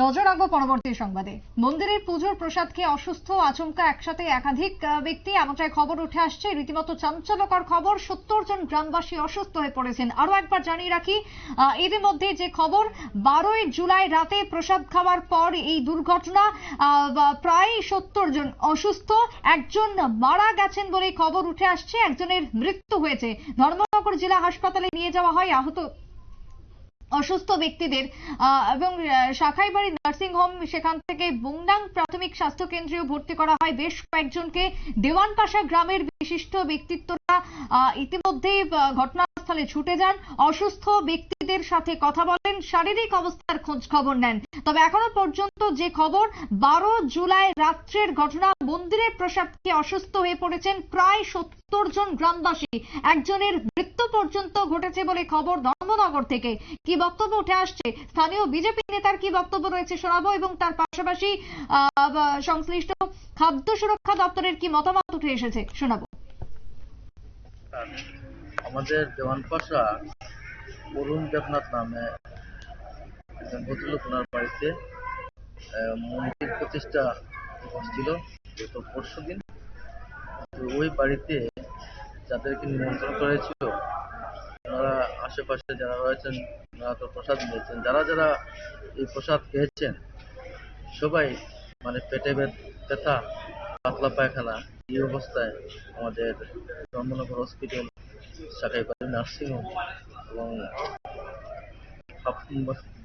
নজর রাখব পরবর্তী সংবাদে। মন্দিরের পুজোর প্রসাদ খেয়ে অসুস্থ, আচমকা একসাথে একাধিক ব্যক্তি, এমনটাই খবর উঠে আসছে। রীতিমতো চাঞ্চল্যকর খবর, সত্তর জন গ্রামবাসী অসুস্থ হয়ে পড়েছেন। আরও একবার জানিয়ে রাখি এরই মধ্যে যে খবর, বারোই জুলাই রাতে প্রসাদ খাওয়ার পর এই দুর্ঘটনা প্রায় সত্তর জন অসুস্থ, একজন মারা গেছেন বলে খবর উঠে আসছে। একজনের মৃত্যু হয়েছে। ধর্মনগর জেলা হাসপাতালে নিয়ে যাওয়া হয় আহত অসুস্থ ব্যক্তিদের এবং আহ, শাখাইবাড়ি নার্সিং হোম সেখান থেকে বুংডাং প্রাথমিক স্বাস্থ্য কেন্দ্রেও ভর্তি করা হয়। বেশ কয়েকজনকে দেওয়ানপাশা গ্রামের বিশিষ্ট ব্যক্তিত্বরা ইতিমধ্যেই আহ, ঘটনাস্থলে ছুটে যান। অসুস্থ ব্যক্তিদের সাথে কথা বলেন। শারীরিক অবস্থার খোঁজ খবর নেন। তবে এখনও পর্যন্ত যে খবর, বারো জুলাই রাত্রের ঘটনা, মন্দিরের প্রসাদ খেয়ে অসুস্থ হয়ে পড়েছেন প্রায় সত্তর জন গ্রামবাসী। একজনের মৃত্যু পর্যন্ত ঘটেছে বলে খবর ধর্মনগর থেকে। কি বক্তব্য উঠে আসছে? স্থানীয় বিজেপি নেতার কি বক্তব্য রয়েছে শোনাবো এবং তার পাশাপাশি সংশ্লিষ্ট খাদ্য সুরক্ষা দপ্তরের কি মতামত উঠে এসেছে শোনাবো। আমাদের দেওয়ানপাশা অরুণ দেবনাথ নামে একজন ভদ্রলোক ওনার বাড়িতে মন্দির প্রতিষ্ঠা হচ্ছিল গত পরশু দিন। তো ওই বাড়িতে যাদেরকে নিমন্ত্রণ করেছিল, ওনারা আশেপাশে যারা রয়েছেন, ওনারা তো প্রসাদ নিয়েছেন। যারা যারা এই প্রসাদ খেয়েছেন, সবাই মানে পেটে ব্যথা পাতলা পায়খানা এই অবস্থায় আমাদের ধর্মনগর হসপিটাল সাকাইবাড়ি নার্সিংহোম এবং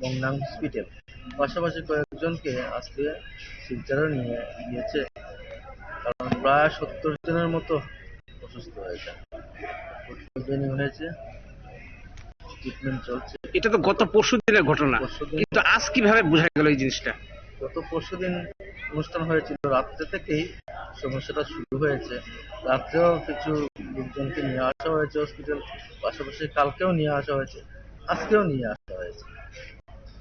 বংনাং হসপিটাল। পাশাপাশি কয়েকজনকে আজকে শিলচরে নিয়ে গিয়েছে কারণ প্রায় সত্তর জনের মতো অসুস্থ হয়েছে। হয়েছে ট্রিটমেন্ট চলছে। এটা তো গত পরশু দিনের ঘটনা। কিন্তু আজ কীভাবে বোঝা গেল এই জিনিসটা? গত পরশু দিন অনুষ্ঠান হয়েছিল রাত্রে থেকেই সমস্যাটা শুরু হয়েছে। রাত্রেও কিছু লোকজনকে নিয়ে আসা হয়েছে হসপিটাল পাশাপাশি কালকেও নিয়ে আসা হয়েছে, আজকেও নিয়ে আসা হয়েছে।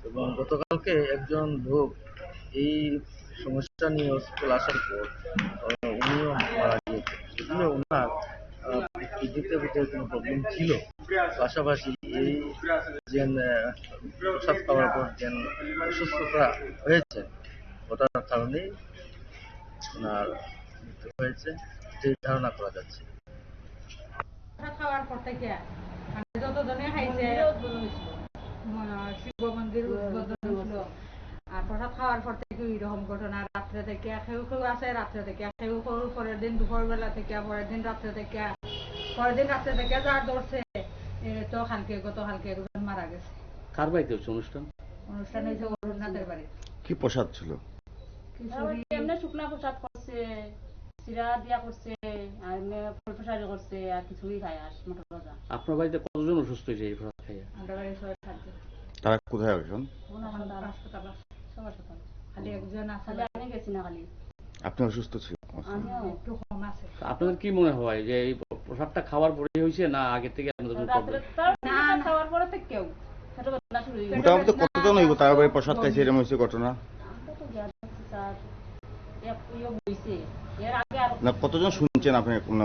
এবং গতকালকে একজন লোক এই সমস্যা নিয়ে হসপিটাল আসার পর উনিও মারা গিয়েছে। যদিও ওনার কিডনিতে বোধহয় কোনো প্রবলেম ছিল। পাশাপাশি এই যে প্রসাদ খাওয়ার পর যে অসুস্থতা হয়েছে। ওটার কারণেই ওনার মৃত্যু হয়েছে সেই ধারণা করা যাচ্ছে। খাওয়ার পর থেকে মানে যতজনে খাইছে শিব মন্দির উদ্বোধন হইছিল আর প্রসাদ খাওয়ার পর থেকে এরকম ঘটনা। রাত্রে থেকে কেউ কেউ আছে রাত্রে থেকে কেউ কেউ পরের দিন দুপুর বেলা থেকে পরের দিন রাত্রে থেকে। পরের দিন রাত্রে থেকে যার ধরছে তো কালকে গত কালকে একজন মারা গেছে। কার বাড়িতে হচ্ছে অনুষ্ঠান? অনুষ্ঠান হয়েছে অরুণনাথের বাড়ি কি প্রসাদ ছিল? এমনি শুকনা প্রসাদ করছে চিরা দিয়া করছে আর ফল প্রসাদ করছে আর খিচুড়ি খায় আর মটর ভাজা। আপনার বাড়িতে কতজন অসুস্থ হয়েছে এই প্রসাদ খাইয়া আমরা বাড়ি ছয় সাতজন তারা কোথায় এখন তখন এখন তার হাসপাতাল সবার সাথে খালি একজন আছে। আমি গেছি না খালি। আপনি অসুস্থ ছিল আমিও। একটু কম আছে। তা আপনাদের কি মনে হয় যে এই প্রসাদটা খাওয়ার পরে হয়েছে না আগে থেকে। খাওয়ার পরে কেউ? মোটামুটি কতজন হইব তার বাড়ি প্রসাদ খাইছে এরকম হয়েছে ঘটনা কত জ্ঞান আছে স্যার এক ইয়ে বইছে এর আগে আর না কতজন শুনছেন আপনি না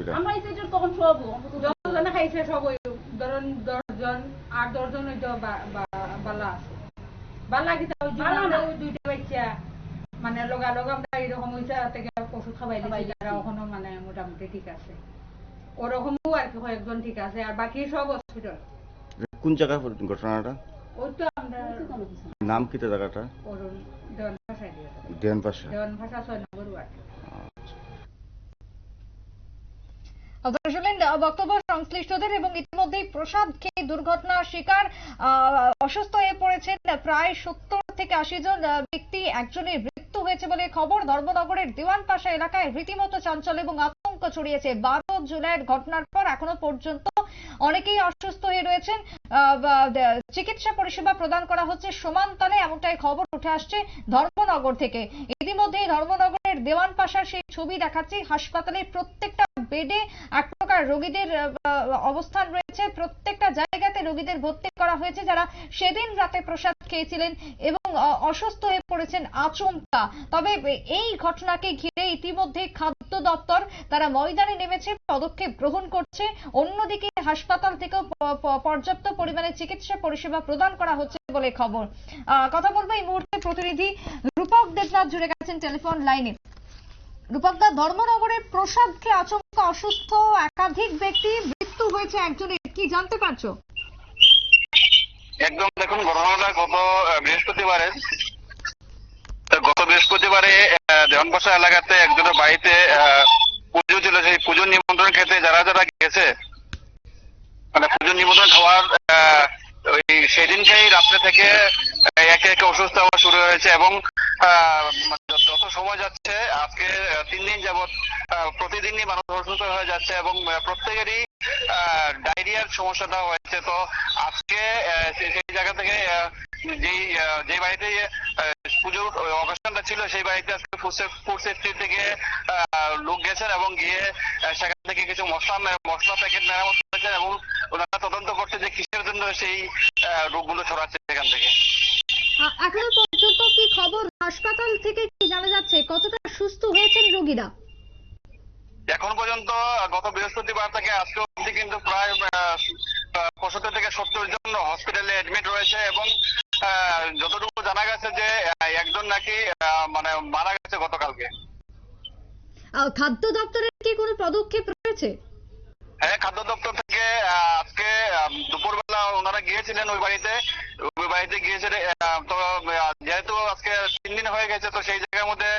এটা আমরা এই যে তখন সব যতজনে খাইছে সব ওই ধরুন দশজন আর দশজন ওই তো বা- বা- বালা আছে। বালা কি ওই বালা না। ওই দুইটা বাচ্চা মানে লগা লগা আমরা এরকম হয়েছে থেকে ওষুধ খাবাই তারা এখনও মানে মোটামুটি ঠিক আছে। ওরকমও আর কি কয়েকজন ঠিক আছে আর বাকি সব হসপিটাল কোন জায়গা ঘটনাটা? ওই নাম কি তো জায়গাটা? দেওয়ান পাশা দেওয়ান ভাষা। ছয় নম্বর শুনলেন বক্তব্য সংশ্লিষ্টদের এবং ইতিমধ্যেই প্রসাদ খেয়ে দুর্ঘটনার শিকার আহ, অসুস্থ হয়ে পড়েছেন প্রায় সত্তর থেকে আশি জন ব্যক্তি। একজনের মৃত্যু হয়েছে বলে খবর। ধর্মনগরের দেওয়ানপাশা এলাকায় রীতিমতো চাঞ্চল্য এবং আতঙ্ক ছড়িয়েছে। বারো জুলাইয়ের ঘটনার পর এখনও পর্যন্ত অনেকেই অসুস্থ হয়ে রয়েছেন। চিকিৎসা পরিষেবা প্রদান করা হচ্ছে সমান তালে এমনটাই খবর উঠে আসছে ধর্মনগর থেকে। ইতিমধ্যেই ধর্মনগরের দেওয়ানপাশার সেই ছবি দেখাচ্ছি। হাসপাতালের প্রত্যেকটা বেডে এক প্রকার রোগীদের অবস্থান রয়েছে। প্রত্যেকটা জায়গাতে রোগীদের ভর্তি করা হয়েছে, যারা সেদিন রাতে প্রসাদ খেয়েছিলেন এবং অসুস্থ হয়ে পড়েছেন আচমকা। তবে এই ঘটনাকে ঘিরে ইতিমধ্যে খাদ্য দপ্তর তারা ময়দানে নেমেছে, পদক্ষেপ গ্রহণ করছে। অন্যদিকে হাসপাতাল থেকেও পর্যাপ্ত পরিমাণে চিকিৎসা পরিষেবা প্রদান করা হচ্ছে বলে খবর। কথা বলব এই মুহূর্তে প্রতিনিধি রূপক দেবনাথ জুড়ে গেছেন টেলিফোন লাইনে। রূপকদা ধর্মনগরের প্রসাদকে আচমকা অসুস্থ একাধিক ব্যক্তি মৃত্যু হয়েছে একজনের, কি জানতে পারছ? একদম দেখুন, ঘটনাটা গত বৃহস্পতিবারে গত বৃহস্পতিবারে দেওয়ানপাশা এলাকাতে একজনের বাড়িতে পুজো ছিল। সেই পুজোর নিমন্ত্রণ খেতে যারা যারা গেছে মানে পুজোর নিমন্ত্রণ খাওয়ার ওই সেদিনকেই রাত্রে থেকে একে একে অসুস্থ হওয়া শুরু হয়েছে এবং মানে যত সময় যাচ্ছে, আজকে তিন দিন যাবৎ প্রতিদিনই মানুষ অসুস্থ হয়ে যাচ্ছে এবং প্রত্যেকেরই ডায়রিয়ার সমস্যাটা হয়েছে। তো আজকে সেই জায়গা থেকে যেই যে বাড়িতে পুজোর অনুষ্ঠানটা ছিল, সেই বাড়িতে আজকে ফুড সেফটি থেকে লোক গেছেন এবং গিয়ে সেখান থেকে কিছু মশলা মশলা প্যাকেট মেরামত করেছেন এবং ওনারা তদন্ত করছে যে কিসের জন্য সেই রোগগুলো ছড়াচ্ছে সেখান থেকে। এখনও পর্যন্ত কি খবর? হাসপাতাল থেকে কি জানা যাচ্ছে? কতটা সুস্থ হয়েছেন রোগীরা? এখন পর্যন্ত গত বৃহস্পতিবার থেকে আজকে অবধি কিন্তু প্রায় পঁচাত্তর থেকে সত্তর জন হসপিটালে অ্যাডমিট রয়েছে এবং যতটুকু জানা গেছে যে একজন নাকি মানে মারা গেছে গতকালকে। খাদ্য দপ্তরের কি কোনো পদক্ষেপ রয়েছে? হ্যাঁ খাদ্য দপ্তর থেকে আজকে দুপুরবেলা ওনারা গিয়েছিলেন ওই বাড়িতে। ওই বাড়িতে গিয়েছিলেন তো যেহেতু আজকে দিন হয়ে গেছে, তো সেই জায়গার মধ্যে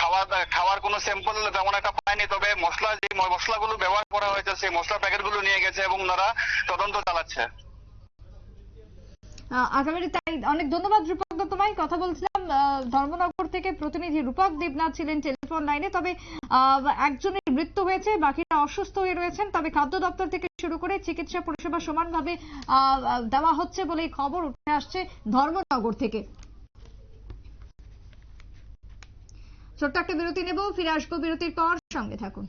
খাওয়ার খাওয়ার কোনো স্যাম্পল তেমন একটা পায়নি তবে মশলা যে মশলাগুলো ব্যবহার করা হয়েছে, সেই মশলা প্যাকেটগুলো নিয়ে গেছে এবং ওনারা তদন্ত চালাচ্ছে। আগামী তাই অনেক ধন্যবাদ রূপক তোমায়। কথা বলছিলাম ধর্মনগর থেকে প্রতিনিধি রূপক দেবনাথ ছিলেন টেলিফোন লাইনে। তবে একজনের মৃত্যু হয়েছে, বাকিরা অসুস্থ হয়ে রয়েছেন। তবে খাদ্য দপ্তর থেকে শুরু করে চিকিৎসা পরিষেবা সমানভাবে দেওয়া হচ্ছে বলে খবর উঠে আসছে ধর্মনগর থেকে। ছোট্ট একটা বিরতি নেব। ফিরে আসব বিরতির পর সঙ্গে থাকুন।